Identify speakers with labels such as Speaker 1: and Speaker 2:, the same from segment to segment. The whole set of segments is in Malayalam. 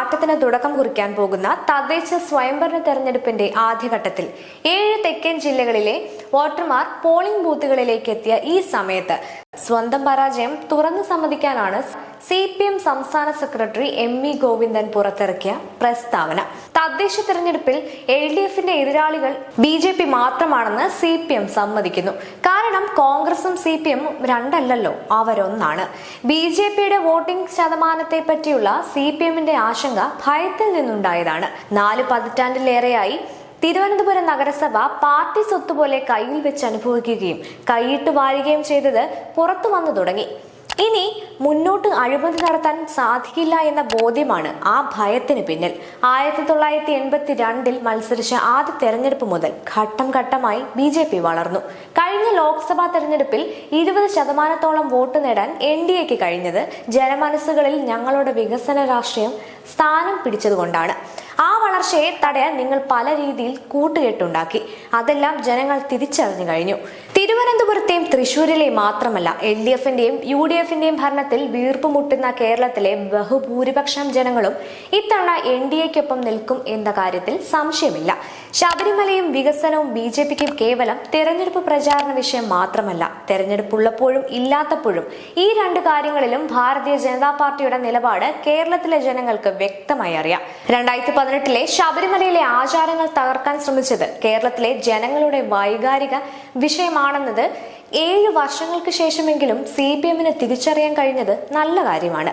Speaker 1: മാറ്റത്തിന് തുടക്കം കുറിക്കാൻ പോകുന്ന തദ്ദേശ സ്വയംഭരണ തെരഞ്ഞെടുപ്പിന്റെ ആദ്യഘട്ടത്തിൽ ഏഴ് തെക്കൻ ജില്ലകളിലെ വോട്ടർമാർ പോളിംഗ് ബൂത്തുകളിലേക്ക് എത്തിയ ഈ സമയത്ത് സ്വന്തം പരാജയം തുറന്നു സമ്മതിക്കാനാണ് സി പി എം സംസ്ഥാന സെക്രട്ടറി എം ഇ ഗോവിന്ദൻ പുറത്തിറക്കിയ പ്രസ്താവന. തദ്ദേശ തെരഞ്ഞെടുപ്പിൽ എൽ ഡി എഫിന്റെ എതിരാളികൾ ബി ജെ പി മാത്രമാണെന്ന് സി പി എം സമ്മതിക്കുന്നു. കാരണം കോൺഗ്രസും സി പി എമ്മും രണ്ടല്ലല്ലോ അവരൊന്നാണ്. ബി ജെ പിയുടെ വോട്ടിംഗ് ശതമാനത്തെ പറ്റിയുള്ള സി പി എമ്മിന്റെ ആശങ്ക ഭയത്തിൽ നിന്നുണ്ടായതാണ്. നാല് പതിറ്റാണ്ടിലേറെയായി തിരുവനന്തപുരം നഗരസഭ പാർട്ടി സ്വത്ത് പോലെ കയ്യിൽ വെച്ച് അനുഭവിക്കുകയും കൈയിട്ട് വാരുകയും ചെയ്തത് പുറത്തു വന്നു തുടങ്ങി. ഇനി മുന്നോട്ട് അഴിമതി നടത്താൻ സാധിക്കില്ല എന്ന ബോധ്യമാണ് ആ ഭയത്തിന് പിന്നിൽ. ആയിരത്തി തൊള്ളായിരത്തി എൺപത്തി രണ്ടിൽ മത്സരിച്ച ആദ്യ തെരഞ്ഞെടുപ്പ് മുതൽ ഘട്ടം ഘട്ടമായി ബി ജെ പി വളർന്നു. കഴിഞ്ഞ ലോക്സഭാ തെരഞ്ഞെടുപ്പിൽ ഇരുപത് ശതമാനത്തോളം വോട്ട് നേടാൻ എൻ ഡി എക്ക് കഴിഞ്ഞത് ജനമനസ്സുകളിൽ ഞങ്ങളുടെ വികസന രാഷ്ട്രീയം സ്ഥാനം പിടിച്ചതുകൊണ്ടാണ്. ആ വളർച്ചയെ തടയാൻ നിങ്ങൾ പല രീതിയിൽ കൂട്ടുകെട്ടുണ്ടാക്കി. അതെല്ലാം ജനങ്ങൾ തിരിച്ചറിഞ്ഞു കഴിഞ്ഞു. തിരുവനന്തപുരത്തെയും തൃശൂരിലെയും മാത്രമല്ല എൽ ഡി എഫിന്റെയും യു ഡി എഫിന്റെയും ഭരണത്തിൽ വീർപ്പുമുട്ടുന്ന കേരളത്തിലെ ബഹുഭൂരിപക്ഷം ജനങ്ങളും ഇത്തവണ എൻ ഡി എക്കൊപ്പം നിൽക്കും എന്ന കാര്യത്തിൽ സംശയമില്ല. ശബരിമലയും വികസനവും ബി ജെ പിക്കും കേവലം തെരഞ്ഞെടുപ്പ് പ്രചാരണ വിഷയം മാത്രമല്ല. തെരഞ്ഞെടുപ്പുള്ളപ്പോഴും ഇല്ലാത്തപ്പോഴും ഈ രണ്ട് കാര്യങ്ങളിലും ഭാരതീയ ജനതാ പാർട്ടിയുടെ നിലപാട് കേരളത്തിലെ ജനങ്ങൾക്ക് വ്യക്തമായി അറിയാം. രണ്ടായിരത്തി പതിനെട്ടിലെ ശബരിമലയിലെ ആചാരങ്ങൾ തകർക്കാൻ ശ്രമിച്ചത് കേരളത്തിലെ ജനങ്ങളുടെ വൈകാരിക വിഷയമാണെന്നത് ഏഴ് വർഷങ്ങൾക്ക് ശേഷമെങ്കിലും സി പി എമ്മിന് തിരിച്ചറിയാൻ കഴിഞ്ഞത് നല്ല കാര്യമാണ്.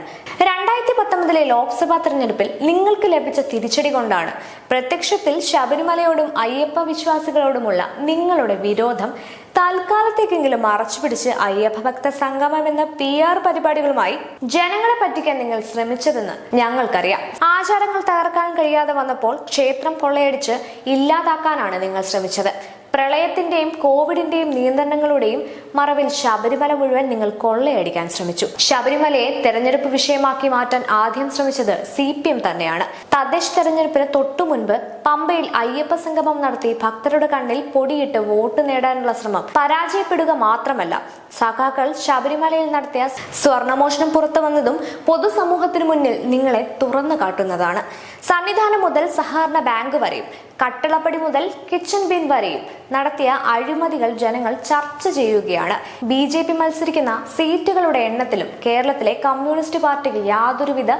Speaker 1: രണ്ടായിരത്തി പത്തൊമ്പതിലെ ലോക്സഭാ തെരഞ്ഞെടുപ്പിൽ നിങ്ങൾക്ക് ലഭിച്ച തിരിച്ചടി കൊണ്ടാണ്. പ്രത്യക്ഷത്തിൽ ശബരിമലയോടും അയ്യപ്പ വിശ്വാസികളോടുമുള്ള നിങ്ങളുടെ വിരോധം തൽക്കാലത്തേക്കെങ്കിലും മറച്ചുപിടിച്ച് അയ്യപ്പ ഭക്ത സംഗമം എന്ന പി ആർ പരിപാടികളുമായി ജനങ്ങളെ പറ്റിക്കാൻ നിങ്ങൾ ശ്രമിച്ചതെന്ന് ഞങ്ങൾക്കറിയാം. ആചാരങ്ങൾ തകർക്കാൻ കഴിയാതെ വന്നപ്പോൾ ക്ഷേത്രം കൊള്ളയടിച്ച് ഇല്ലാതാക്കാനാണ് നിങ്ങൾ ശ്രമിച്ചത്. പ്രളയത്തിന്റെയും കോവിഡിന്റെയും നിയന്ത്രണങ്ങളുടെയും മറവിൽ ശബരിമല മുഴുവൻ നിങ്ങൾ കൊള്ളയടിക്കാൻ ശ്രമിച്ചു. ശബരിമലയെ തെരഞ്ഞെടുപ്പ് വിഷയമാക്കി മാറ്റാൻ ആദ്യം ശ്രമിച്ചത് സി പി എം തന്നെയാണ്. തദ്ദേശ തെരഞ്ഞെടുപ്പിന് തൊട്ടു മുൻപ് പമ്പയിൽ അയ്യപ്പ സംഗമം നടത്തി ഭക്തരുടെ കണ്ണിൽ പൊടിയിട്ട് വോട്ട് നേടാനുള്ള ശ്രമം പരാജയപ്പെടുക മാത്രമല്ല. സഖാക്കൾ ശബരിമലയിൽ നടത്തിയ സ്വർണമോഷണം പുറത്തു വന്നതും പൊതുസമൂഹത്തിനു മുന്നിൽ നിങ്ങളെ തുറന്നു കാട്ടുന്നതാണ്. സന്നിധാനം മുതൽ സഹകരണ ബാങ്ക് വരെയും കട്ടിളപ്പടി മുതൽ കിച്ചൺ ബിൻ വരെയും നടത്തിയ അഴിമതികൾ ജനങ്ങൾ ചർച്ച ചെയ്യുകയാണ്. ബി ജെ പി മത്സരിക്കുന്ന സീറ്റുകളുടെ എണ്ണത്തിലും കേരളത്തിലെ കമ്മ്യൂണിസ്റ്റ് പാർട്ടിക്ക് യാതൊരുവിധ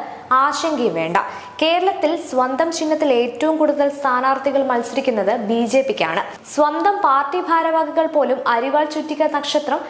Speaker 1: ആശങ്കയും വേണ്ട. കേരളത്തിൽ സ്വന്തം ചിഹ്നത്തിൽ ഏറ്റവും കൂടുതൽ സ്ഥാനാർത്ഥികൾ മത്സരിക്കുന്നത് ബി ജെ പിക്കാണ്. സ്വന്തം പാർട്ടി ഭാരവാഹികൾ പോലും അരിവാൾ ചുറ്റിക നക്ഷത്രം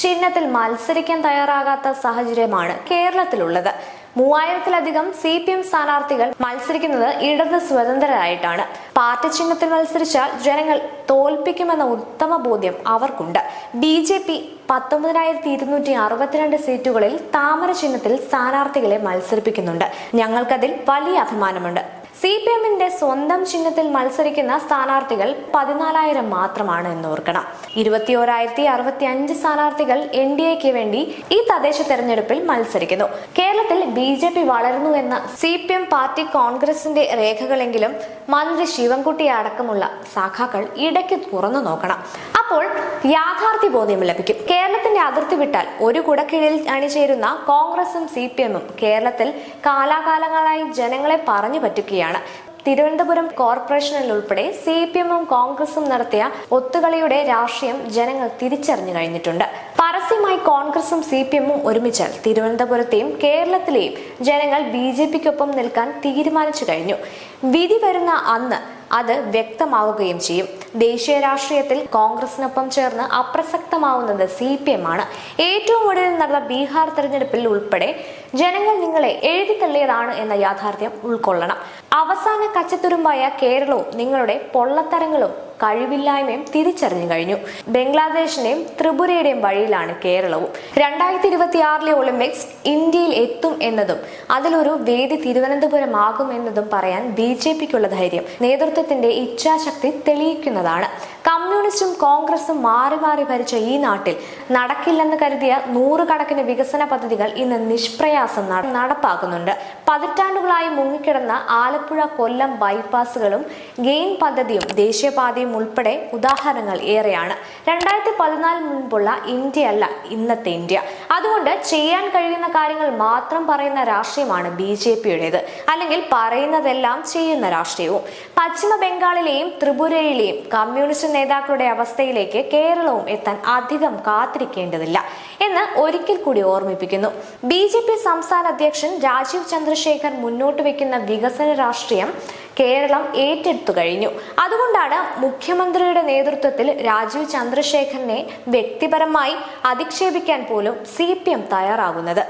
Speaker 1: ചിഹ്നത്തിൽ മത്സരിക്കാൻ തയ്യാറാകാത്ത സാഹചര്യമാണ് കേരളത്തിലുള്ളത്. മൂവായിരത്തിലധികം സി പി എം സ്ഥാനാർത്ഥികൾ മത്സരിക്കുന്നത് ഇടത് സ്വതന്ത്രരായിട്ടാണ്. പാർട്ടി ചിഹ്നത്തിൽ മത്സരിച്ചാൽ ജനങ്ങൾ തോൽപ്പിക്കുമെന്ന ഉത്തമ ബോധ്യം അവർക്കുണ്ട്. ബി ജെ പി പത്തൊമ്പതിനായിരത്തി ഇരുന്നൂറ്റി അറുപത്തിരണ്ട് സീറ്റുകളിൽ താമര ചിഹ്നത്തിൽ സ്ഥാനാർത്ഥികളെ മത്സരിപ്പിക്കുന്നുണ്ട്. ഞങ്ങൾക്കതിൽ വലിയ അഭിമാനമുണ്ട്. സി പി എമ്മിന്റെ സ്വന്തം ചിഹ്നത്തിൽ മത്സരിക്കുന്ന സ്ഥാനാർത്ഥികൾ പതിനാലായിരം മാത്രമാണ് എന്ന് ഓർക്കണം. ഇരുപത്തിയോരായിരത്തി അറുപത്തി അഞ്ച് സ്ഥാനാർത്ഥികൾ എൻ ഡി എക്ക് വേണ്ടി ഈ തദ്ദേശ തെരഞ്ഞെടുപ്പിൽ മത്സരിക്കുന്നു. കേരളത്തിൽ ബി ജെ പി വളരുന്നു എന്ന സി പി എം പാർട്ടി കോൺഗ്രസിന്റെ രേഖകളെങ്കിലും മന്ത്രി ശിവൻകുട്ടി അടക്കമുള്ള സഖാക്കൾ ഇടയ്ക്ക് തുറന്നു നോക്കണം. അപ്പോൾ യാഥാർത്ഥ്യ ബോധ്യം ലഭിക്കും. കേരളത്തിന്റെ അതിർത്തി വിട്ടാൽ ഒരു കുടക്കീഴിൽ അണിചേരുന്ന കോൺഗ്രസും സി പി എമ്മും കേരളത്തിൽ കാലാകാലങ്ങളായി ജനങ്ങളെ പറഞ്ഞു പറ്റുകയാണ്. തിരുവനന്തപുരം കോർപ്പറേഷനിൽ ഉൾപ്പെടെ സി പി എമ്മും കോൺഗ്രസും നടത്തിയ ഒത്തുകളിയുടെ രാഷ്ട്രീയം ജനങ്ങൾ തിരിച്ചറിഞ്ഞു കഴിഞ്ഞിട്ടുണ്ട്. പരസ്യമായി കോൺഗ്രസും സി പി എമ്മും ഒരുമിച്ചാൽ തിരുവനന്തപുരത്തെയും കേരളത്തിലെയും ജനങ്ങൾ ബി ജെ പിക്കൊപ്പം നിൽക്കാൻ തീരുമാനിച്ചു കഴിഞ്ഞു. വിധി വരുന്ന അന്ന് അത് വ്യക്തമാവുകയും ചെയ്യും. ദേശീയ രാഷ്ട്രീയത്തിൽ കോൺഗ്രസിനൊപ്പം ചേർന്ന് അപ്രസക്തമാവുന്നത് സി പി എം ആണ്. ഏറ്റവും ഒടുവിൽ നടന്ന ബീഹാർ തെരഞ്ഞെടുപ്പിൽ ഉൾപ്പെടെ ജനങ്ങൾ നിങ്ങളെ എഴുതിത്തള്ളിയതാണ് എന്ന യാഥാർത്ഥ്യം ഉൾക്കൊള്ളണം. അവസാന കച്ചത്തുരുമ്പായ കേരളവും നിങ്ങളുടെ പൊള്ളത്തരങ്ങളും കഴിവില്ലായ്മയും തിരിച്ചറിഞ്ഞു കഴിഞ്ഞു. ബംഗ്ലാദേശിന്റെയും ത്രിപുരയുടെയും വഴിയിലാണ് കേരളവും. രണ്ടായിരത്തി ഇരുപത്തി ആറിലെ ഒളിമ്പിക്സ് ഇന്ത്യയിൽ എത്തും എന്നതും അതിലൊരു വേദി തിരുവനന്തപുരം ആകും എന്നതും പറയാൻ ബി ജെ പിക്കുള്ള ധൈര്യം നേതൃത്വത്തിന്റെ ഇച്ഛാശക്തി തെളിയിക്കുന്നതാണ്. കമ്മ്യൂണിസ്റ്റും കോൺഗ്രസും മാറി മാറി ഭരിച്ച ഈ നാട്ടിൽ നടക്കില്ലെന്ന് കരുതിയ നൂറുകണക്കിന് വികസന പദ്ധതികൾ ഇന്ന് നിഷ്പ്രയാസം നട- നടപ്പാക്കുന്നുണ്ട്. പതിറ്റാണ്ടുകളായി മുങ്ങിക്കിടന്ന ആലപ്പുഴ കൊല്ലം ബൈപ്പാസുകളും ഗെയിൻ പദ്ധതിയും ദേശീയപാതയും ഉൾപ്പെടെ ഉദാഹരണങ്ങൾ ഏറെയാണ്. രണ്ടായിരത്തി പതിനാല് മുൻപുള്ള ഇന്ത്യയല്ല ഇന്നത്തെ ഇന്ത്യ. അതുകൊണ്ട് ചെയ്യാൻ കഴിയുന്ന കാര്യങ്ങൾ മാത്രം പറയുന്ന രാഷ്ട്രീയമാണ് ബി ജെ പിയുടേത്. അല്ലെങ്കിൽ പറയുന്നതെല്ലാം ചെയ്യുന്ന രാഷ്ട്രീയവും. പശ്ചിമ ബംഗാളിലെയും ത്രിപുരയിലെയും കമ്മ്യൂണിസ്റ്റ് നേതാക്കളുടെ അവസ്ഥയിലേക്ക് കേരളവും എത്താൻ അധികം കാത്തിരിക്കേണ്ടതില്ല എന്ന് ഒരിക്കൽ കൂടി ഓർമ്മിപ്പിക്കുന്നു. ബി ജെ പി സംസ്ഥാന അധ്യക്ഷൻ രാജീവ് ചന്ദ്രശേഖർ മുന്നോട്ട് വെക്കുന്ന വികസന രാഷ്ട്രീയം കേരളം ഏറ്റെടുത്തു കഴിഞ്ഞു. അതുകൊണ്ടാണ് മുഖ്യമന്ത്രിയുടെ നേതൃത്വത്തിൽ രാജീവ് ചന്ദ്രശേഖരനെ വ്യക്തിപരമായി അധിക്ഷേപിക്കാൻ പോലും സി പി എം തയ്യാറാകുന്നത്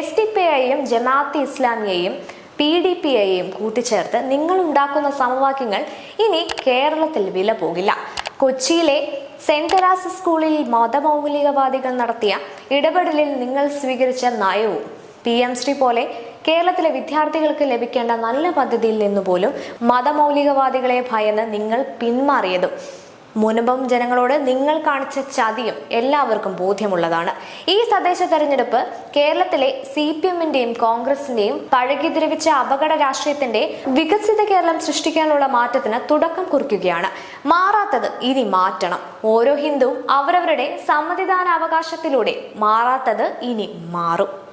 Speaker 1: എസ് ഡി പി ഐയും ജമാഅത്ത് ഇസ്ലാമിയെയും പി ഡി പി ഐയും കൂട്ടിച്ചേർത്ത് നിങ്ങൾ ഉണ്ടാക്കുന്ന സമവാക്യങ്ങൾ ഇനി കേരളത്തിൽ വില പോകില്ല. കൊച്ചിയിലെ സെന്റ് തെരാസ് സ്കൂളിൽ മതമൗലികവാദികൾ നടത്തിയ ഇടപെടലിൽ നിങ്ങൾ സ്വീകരിച്ച നയവും പി എം ശ്രീ പോലെ കേരളത്തിലെ വിദ്യാർത്ഥികൾക്ക് ലഭിക്കേണ്ട നല്ല പദ്ധതിയിൽ നിന്നുപോലും മതമൗലികവാദികളെ ഭയന്ന് നിങ്ങൾ പിന്മാറിയതും. മുൻപും ജനങ്ങളോട് നിങ്ങൾ കാണിച്ച ചതിയും എല്ലാവർക്കും ബോധ്യമുള്ളതാണ്. ഈ തദ്ദേശ തെരഞ്ഞെടുപ്പ് കേരളത്തിലെ സി പി എമ്മിന്റെയും കോൺഗ്രസിന്റെയും പഴകി ദ്രവിച്ച അപകട രാഷ്ട്രീയത്തിന്റെ വികസിത കേരളം സൃഷ്ടിക്കാനുള്ള മാറ്റത്തിന് തുടക്കം കുറിക്കുകയാണ്. മാറാത്തത് ഇനി മാറ്റണം. ഓരോ ഹിന്ദുവും അവരവരുടെ സമ്മതിദാന അവകാശത്തിലൂടെ മാറാത്തത് ഇനി മാറും.